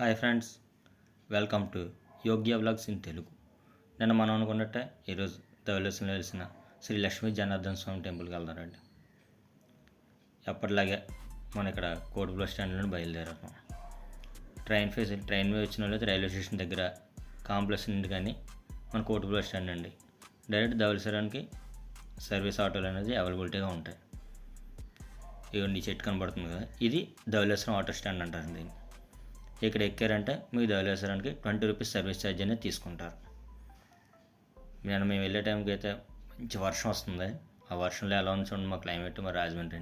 Hi friends welcome to Yogya vlogs in Telugu. నిన్న మనం అనుకున్నట్టే ఈరోజు ధవలేశ్వరం వెలిసిన శ్రీ లక్ష్మీ జనార్దన్ స్వామి టెంపుల్కి వెళ్దారండి ఎప్పటిలాగే మన ఇక్కడ కోటి బస్ స్టాండ్ నుండి బయలుదేరాము. ట్రైన్ ఫేస్ ట్రైన్ వచ్చిన వాళ్ళు రైల్వే స్టేషన్ దగ్గర కాంప్లెక్స్ నుండి కానీ మన కోటి బస్ స్టాండ్ అండి. డైరెక్ట్ ధవలేశ్వరానికి సర్వీస్ ఆటోలు అనేది అవైలబిలిటీగా ఉంటాయి. ఇవన్నీ చెట్టు కనబడుతుంది కదా ఇది ధవలేశ్వరం ఆటో స్టాండ్ అంటారు దీన్ని. ఇక్కడ ఎక్కారంటే మీకు ధవలేశ్వరానికి ట్వంటీ రూపీస్ సర్వీస్ ఛార్జ్ అనేది తీసుకుంటారు. నేను మేము వెళ్ళే టైంకి అయితే మంచి వర్షం వస్తుంది. ఆ వర్షంలో ఎలా ఉంది చూడండి మా క్లైమేట్ మా రాజమండ్రి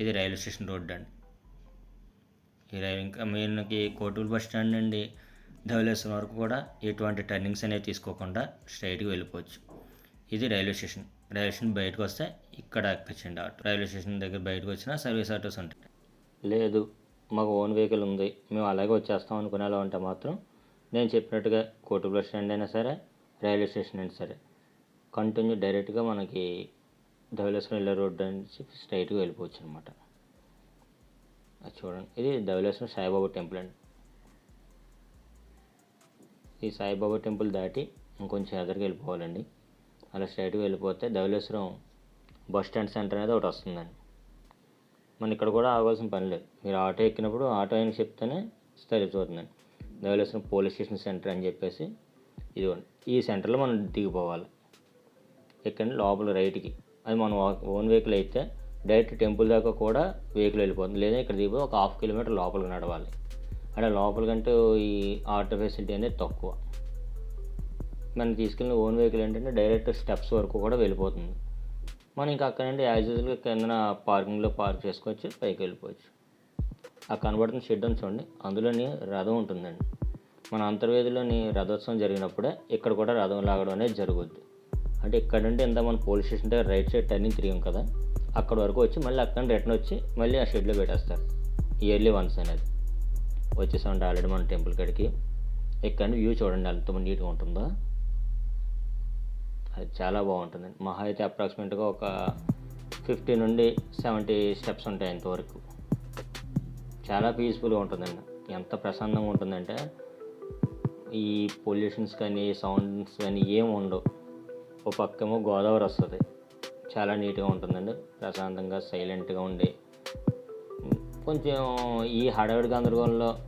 ఇది రైల్వే స్టేషన్ రోడ్ అండి. ఈ రైలు ఇంకా మీరుకి కోటూరు బస్ స్టాండ్ నుండి ధవలేశ్వరం వరకు కూడా ఎటువంటి టర్నింగ్స్ అనేవి తీసుకోకుండా స్ట్రైట్గా వెళ్ళిపోవచ్చు. ఇది రైల్వే స్టేషన్. రైల్వే స్టేషన్ బయటకు వస్తే ఇక్కడ ఎక్కచ్చండి ఆటో. రైల్వే స్టేషన్ దగ్గర బయటకు వచ్చినా సర్వీస్ ఆటోస్ ఉంటాయి. లేదు. మాకు ఓన్ వెహికల్ ఉంది మేము అలాగే వచ్చేస్తాం అనుకునేలా ఉంటే మాత్రం నేను చెప్పినట్టుగా కోటి బస్ స్టాండ్ అయినా సరే రైల్వే స్టేషన్ అయినా సరే కంటిన్యూ డైరెక్ట్గా మనకి ధవలేశ్వరం వెళ్ళే రోడ్డు నుంచి స్ట్రైట్గా వెళ్ళిపోవచ్చు అనమాట అది చూడండి. ఇది ధవలేశ్వరం సాయిబాబా టెంపుల్ అండి. ఈ సాయిబాబా టెంపుల్ దాటి ఇంకొంచెం ఎదరికి వెళ్ళిపోవాలండి. అలా స్ట్రైట్గా వెళ్ళిపోతే ధవలేశ్వరం బస్ స్టాండ్ సెంటర్ అనేది ఒకటి వస్తుందండి. మన ఇక్కడ కూడా ఆగాల్సిన పని లేదు. మీరు ఆటో ఎక్కినప్పుడు ఆటో అయిన చెప్తేనే సరిపోతుందండి. ధవలేశ్వరం పోలీస్ స్టేషన్ సెంటర్ అని చెప్పేసి ఇదిగోండి. ఈ సెంటర్లో మనం దిగిపోవాలి. ఎక్కండి లోపల రైట్కి. అది మనం ఓన్ వెహికల్ అయితే డైరెక్ట్ టెంపుల్ దాకా కూడా వెహికల్ వెళ్ళిపోతుంది. లేదా ఇక్కడ దిగిపోయి ఒక హాఫ్ కిలోమీటర్ లోపలికి నడవాలి. అంటే కంటే ఈ ఆటో ఫెసిలిటీ అనేది తక్కువ. మనం తీసుకెళ్ళిన ఓన్ వెహికల్ ఏంటంటే డైరెక్ట్ స్టెప్స్ వరకు కూడా వెళ్ళిపోతుంది. మనం ఇంకా అక్కడ నుండి యాజ్ యూజువల్గా కిందన పార్కింగ్లో పార్క్ చేసుకోవచ్చు పైకి వెళ్ళిపోవచ్చు. ఆ కనబడుతున్న షెడ్ ఉంది చూడండి. అందులోని రథం ఉంటుందండి. మన అంతర్వేదిలోని రథోత్సవం జరిగినప్పుడే ఇక్కడ కూడా రథం లాగడం అనేది జరుగుద్ది. అంటే ఇక్కడ నుండి ఎంత మన పోలీస్ స్టేషన్ దగ్గర రైట్ సైడ్ టర్నింగ్ తిరిగాం కదా అక్కడ వరకు వచ్చి మళ్ళీ అక్కడ నుండి రిటర్న్ వచ్చి మళ్ళీ ఆ షెడ్లో పెట్టేస్తారు. ఇయర్లీ వన్స్ అనేది. వచ్చేసామంటే ఆల్రెడీ మన టెంపుల్ కాడికి. ఇక్కడ వ్యూ చూడండి ఎంత నీట్గా ఉంటుందో. అది చాలా బాగుంటుంది. మహా అయితే అప్రాక్సిమేట్గా ఒక ఫిఫ్టీ నుండి సెవెంటీ స్టెప్స్ ఉంటాయి ఇంతవరకు. చాలా పీస్ఫుల్గా ఉంటుందండి. ఎంత ప్రశాంతంగా ఉంటుందంటే ఈ పొల్యూషన్స్ కానీ సౌండ్స్ కానీ ఏం ఉండవు. ఒక పక్కేమో గోదావరి వస్తుంది. చాలా నీట్గా ఉంటుందండి. ప్రశాంతంగా సైలెంట్గా ఉండి. కొంచెం ఈ హడావిడి గందరగోళంలో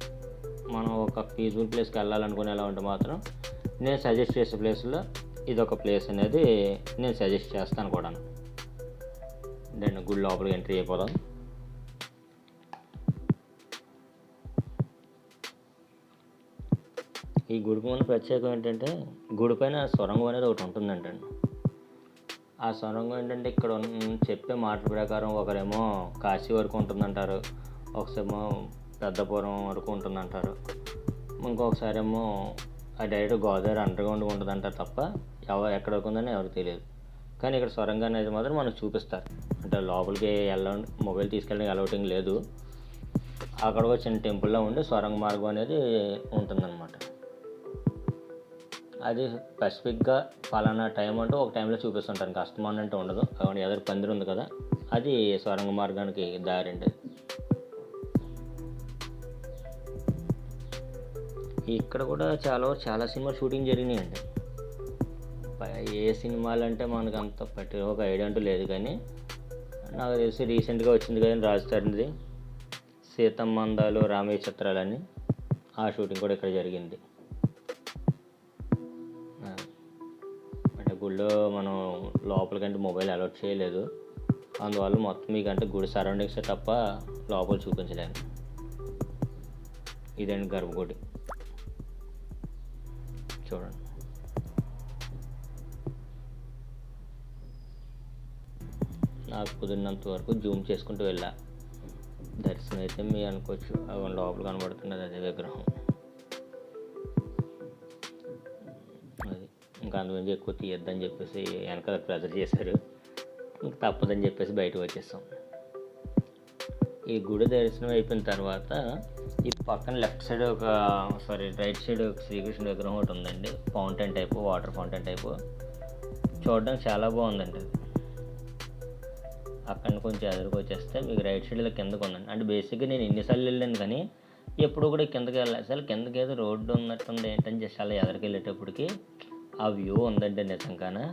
మనం ఒక పీస్ఫుల్ ప్లేస్కి వెళ్ళాలనుకునేలా ఉంటే మాత్రం నేను సజెస్ట్ చేసే ప్లేస్లో ఇది ఒక ప్లేస్ అనేది నేను సజెస్ట్ చేస్తాను కూడా నేను గుడి లోపలికి ఎంట్రీ అయిపోదాం. ఈ గుడికి ముందు ప్రత్యేకం ఏంటంటే గుడి పైన సొరంగం అనేది ఒకటి ఉంటుందంటండి. ఆ సొరంగం ఏంటంటే ఇక్కడ చెప్పే మాటల ప్రకారం ఒకరేమో కాశీ వరకు ఉంటుందంటారు ఒకసారేమో పెద్దపురం వరకు ఉంటుందంటారు ఇంకొకసారేమో ఆ డైరెక్ట్ గోదావరి అండర్గ్రౌండ్ ఉంటుందంటారు తప్ప ఎవరు ఎక్కడ ఉందని ఎవరికి తెలియదు. కానీ ఇక్కడ సొరంగం అనేది మాత్రం మనకు చూపిస్తారు. అంటే లోపలికి వెళ్ళడం మొబైల్ తీసుకెళ్ళడానికి అలౌటింగ్ లేదు. అక్కడ ఒక చిన్న టెంపుల్లో ఉండి సొరంగ మార్గం అనేది ఉంటుందన్నమాట. అది స్పెసిఫిక్గా ఫలానా టైం అంటూ ఒక టైంలో చూపిస్తుంటారు. కస్టమర్ అంటే ఉండదు. ఎదురు పందిరి ఉంది కదా. అది సొరంగ మార్గానికి దారి అండి. ఇక్కడ కూడా చాలా చాలా సినిమా షూటింగ్ జరిగినాయండి. ఏ సినిమాలు అంటే మనకు అంత పట్టి ఒక ఐడియా అంటూ లేదు కానీ నాకు తెలిసి రీసెంట్గా వచ్చింది కానీ రాజధానిది సీతమ్మందాలు రామయ్య చిత్రాలని ఆ షూటింగ్ కూడా ఇక్కడ జరిగింది. అంటే గుడిలో మనం లోపలికంటే మొబైల్ అలౌట్ చేయలేదు. అందువల్ల మొత్తం మీకంటే గుడి సరౌండింగ్సే తప్ప లోపల చూపించలేను ఇదండి గర్భగుడి. చూడండి నాకు కుదిరినంత వరకు జూమ్ చేసుకుంటూ వెళ్ళా. దర్శనం అయితే మీ అనుకోవచ్చు. లోపల కనబడుతున్నది అదే విగ్రహం. అది ఇంకా అందుగురించి ఎక్కువ తీయద్దని చెప్పేసి వెనకాల ప్రెజర్ చేశారు. ఇంకా తప్పదని చెప్పేసి బయటకు వచ్చేస్తాం ఈ గుడి దర్శనం అయిపోయిన తర్వాత ఈ పక్కన లెఫ్ట్ సైడ్ ఒక సారీ రైట్ సైడ్ ఒక శ్రీకృష్ణ విగ్రహం ఒకటి ఉందండి. Fountain type water fountain type. చూడడానికి చాలా బాగుందండి అది. అక్కడ కొంచెం ఎదురుకు వచ్చేస్తే మీకు రైట్ సైడ్లో కిందకు ఉందండి. అంటే బేసిక్గా నేను ఎన్నిసార్లు వెళ్ళాను కానీ ఎప్పుడు కూడా కిందకి వెళ్ళాలి అసలు కిందకి ఏదో రోడ్డు ఉన్నట్టుంది ఏంటని జస్ట్ అలా ఎదరికి వెళ్ళేటప్పటికి ఆ వ్యూ ఉందండి నిజంగానే.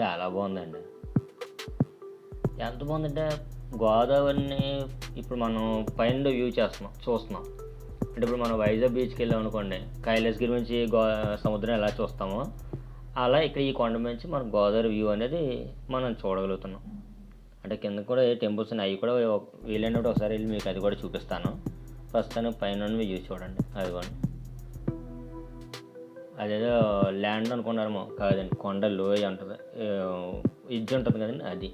చాలా బాగుందండి. ఎంత బాగుందంటే గోదావరిని ఇప్పుడు మనం పైన వ్యూ చేస్తున్నాం చూస్తున్నాం. అంటే ఇప్పుడు మనం వైజాగ్ బీచ్కి వెళ్ళాం అనుకోండి కైలాసగిరి నుంచి గో సముద్రం ఎలా చూస్తామో అలా ఇక్కడ ఈ కొండ నుంచి మనం గోదావరి వ్యూ అనేది మనం చూడగలుగుతున్నాం. అంటే కింద కూడా టెంపుల్స్ ఉన్నాయి అవి కూడా వీలైనప్పుడు ఒకసారి వెళ్ళి మీకు అది కూడా చూపిస్తాను. ప్రస్తుతానికి పైన వ్యూ చూడండి అదిగోండి. అదేదో ల్యాండ్ అనుకున్నారేమో కాదండి కొండ లోయ ఉంటుంది ఇజ్జు ఉంటుంది కదండి అది.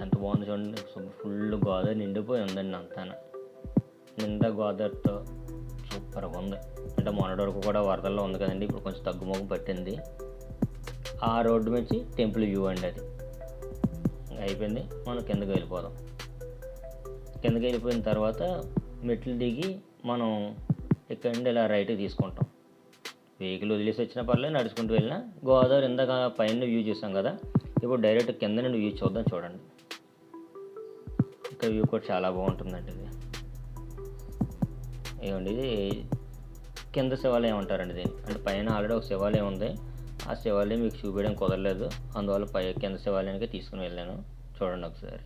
ఎంత బాగుంది చూడండి. ఫుల్ గోదావరి నిండిపోయి ఉందండి అంతా నిండా గోదావరితో సూపర్గా ఉంది. అంటే మొన్నటి వరకు కూడా వరదల్లో ఉంది కదండి. ఇప్పుడు కొంచెం తగ్గుముఖం పట్టింది. ఆ రోడ్డు నుంచి టెంపుల్ వ్యూ అండి అది. అయిపోయింది. మనం కిందకి వెళ్ళిపోదాం. కిందకి వెళ్ళిపోయిన తర్వాత మెట్లు దిగి మనం ఇక్కడ నుండి ఇలా రైట్కి తీసుకుంటాం. వెహికల్ వదిలేసి వచ్చినా పర్లేదు నడుచుకుంటూ వెళ్ళినా. గోదావరి ఇందాక పైన వ్యూ చూసాం కదా. ఇప్పుడు డైరెక్ట్ కింద నుండి వ్యూ చూద్దాం చూడండి. ఇక్కడ వ్యూ కూడా చాలా బాగుంటుందండి ఇది. ఏమండి ఇది కింద శివాలయం అంటారండి ఇది అంటే పైన ఆల్రెడీ ఒక శివాలయం ఉంది. ఆ శివాలయం మీకు చూపించడం కుదరలేదు. అందువల్ల పై కింద శివాలయానికి తీసుకుని వెళ్ళాను. చూడండి ఒకసారి.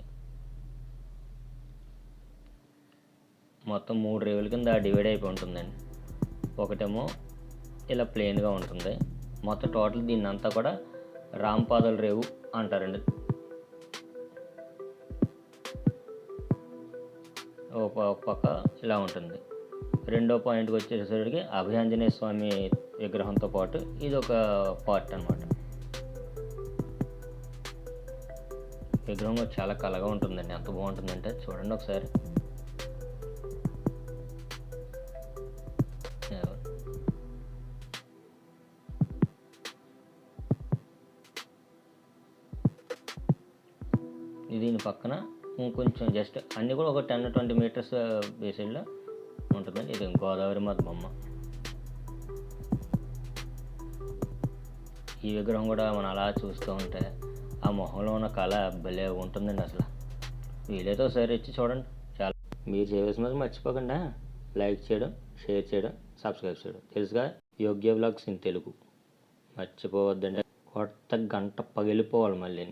మొత్తం మూడు రేవుల కింద డివైడ్ అయిపోయి ఉంటుందండి. ఒకటేమో ఇలా ప్లెయిన్గా ఉంటుంది. మొత్తం టోటల్ దీన్ని అంతా కూడా రాంపాదల రేవు అంటారండి. పక్క ఇలా ఉంటుంది. రెండో పాయింట్కి వచ్చేసరికి అభయాంజనేయ స్వామి విగ్రహంతో పాటు ఇది ఒక పార్ట్ అనమాట విగ్రహం చాలా కలగా ఉంటుందండి. ఎంత బాగుంటుందంటే చూడండి ఒకసారి. దీని పక్కన ఇంకొంచెం జస్ట్ అన్నీ కూడా ఒక టెన్ ట్వంటీ మీటర్స్ బేసిడ్లో ఉంటుందండి. ఇది గోదావరి మాత బొమ్మ. ఈ విగ్రహం కూడా మనం అలా చూస్తూ ఉంటే ఆ మొహంలో ఉన్న కళ భలే ఉంటుందండి అసలు. వీలైతే ఒకసారి ఇచ్చి చూడండి. చాలా మీరు చేయవలసినది మర్చిపోకుండా లైక్ చేయడం షేర్ చేయడం సబ్స్క్రైబ్ చేయడం. తెలుసుగా? యోగ్య బ్లాగ్స్ ఇన్ తెలుగు. మర్చిపోవద్దండి. కొత్త గంట పగిలిపోవాలి మళ్ళీ